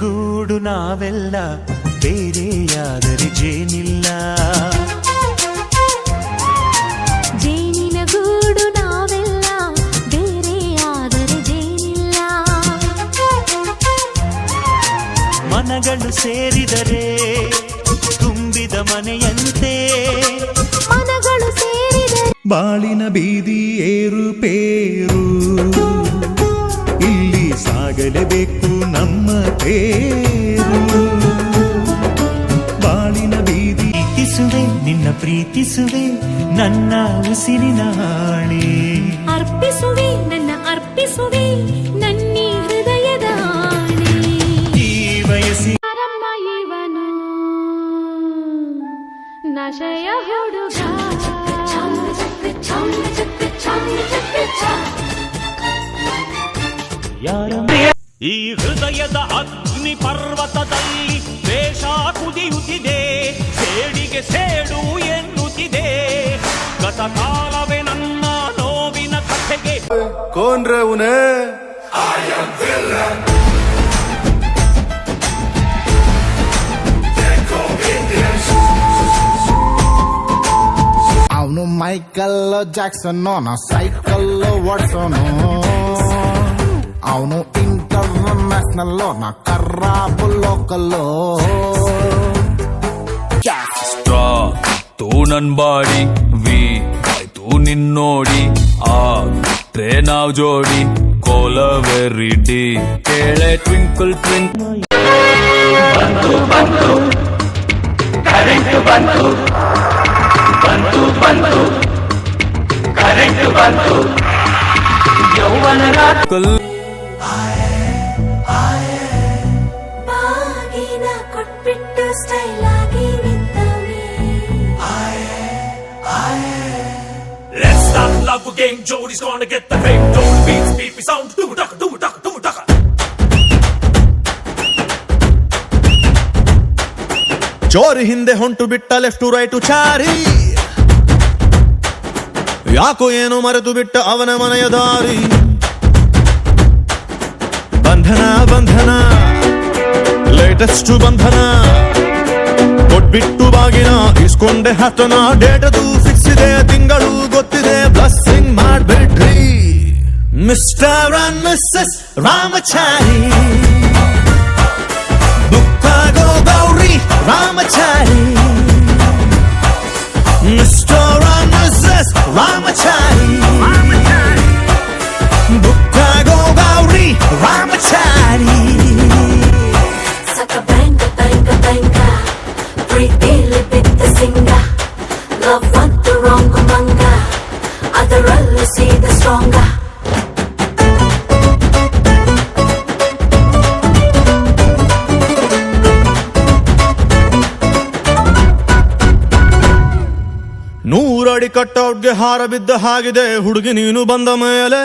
ಗೂಡು ನಾವೆಲ್ಲ ಬೇರೆಯಾದರೆ ಜೇನಿಲ್ಲ. ಜೇನಿನ ಗೂಡು ನಾವೆಲ್ಲ ಬೇರೆ ಆದರೆ ಜೇನಿಲ್ಲ. ಮನಗಳು ಸೇರಿದರೆ ತುಂಬಿದ ಮನೆಯಂತೆ. ಮನಗಳು ಸೇರಿದರೆ ಬಾಳಿನ ಬೀದಿ ಏರುಪೇರು ಸಾಗಲೇಬೇಕು ನಮ್ಮ ತೇರು ಬಾಳಿನ ಬೀದಿ ಪ್ರೀತಿಸುವೆ ನಿನ್ನ ಪ್ರೀತಿಸುವೆ ನನ್ನ ಉಸಿರಿನ ಹಾಣೆ ಅರ್ಪಿಸುವೆ ನನ್ನ ಅರ್ಪಿಸುವೆ ನನ್ನಿ ಹೃದಯದ ಆಣೆ. ಈ ವಯಸ್ಸಿ ಯಾರಮ್ಮ ಇವನು ನಶಯ ಹುಡುಗ ಯಾರ ಕುದಿಯದ ಅಗ್ನಿ ಪರ್ವತದಲ್ಲಿ ವೇಷ ಕುದಿಯುತ್ತಿದೆ ಸೇಡಿಗೆ ಸೇಡು ಎನ್ನುತ್ತಿದೆ ಗತಕಾಲವೇ ನನ್ನ ನೋವಿನ ಕಥೆಗೆ ಕೋನ್ರೆ ಉನೇ అవును మైకల్లో జాక్సన్ నా సైకల్లో వాట్సన్ అవును ఇంటర్నేషనల్లో నా కర్రాపు లోకల్లో. స్ట్రా తూ నన్బాడి వి తూ నిన్నోడి ఆ ట్రేనా జోడి కోలవెరి డి కేళే ట్వింకుల్ ట్వింక్ బంతు బంతు కరెంటు బంతు కరెంటు బంతు. యౌవన రాత్రులు ಕೊಟ್ಬಿಟ್ಟು ಸ್ಟೈಲ್ ಆಗಿ ನಿಂತವೇ Let's start love game Jody's gonna get the fame Don't beats beat me sound do duck do duck do duck ಜೋರಿ ಹಿಂದೆ ಹೊಂಟು ಬಿಟ್ಟ ಲೆಫ್ಟ್ ರೈಟು ಚಾರಿ ಯಾಕೋ ಏನು ಮರೆತು ಬಿಟ್ಟ ಅವನ ಮನೆಯ ದಾರಿ ಬಂಧನ ಬಂಧನ ಲೇಟೆಸ್ಟ್ ಬಂಧನ. ಕೊಟ್ಬಿಟ್ಟು ಬಾಗಿನ ಇಸ್ಕೊಂಡೆ ಹತ್ತನ. ಡೇಟದು ಫಿಕ್ಸ್ ಇದೆ, ತಿಂಗಳು ಗೊತ್ತಿದೆ ಬ್ಲಸ್ಸಿಂಗ್ ಮಾಡ್ಬಿಡ್ರಿ mister and missus Ramachari. ಬುಕ್ಕಾಗೋ Gowri Ramachari. Mister and missus Ramachari. Love manga wrong ಮಂಗ see the stronger. ನೂರಡಿ ಕಟ್ಟೌಟ್ಗೆ ಹಾರ ಬಿದ್ದ ಹಾಗಿದೆ. ಹುಡುಗಿ ನೀನು ಬಂದ ಮೇಲೆ.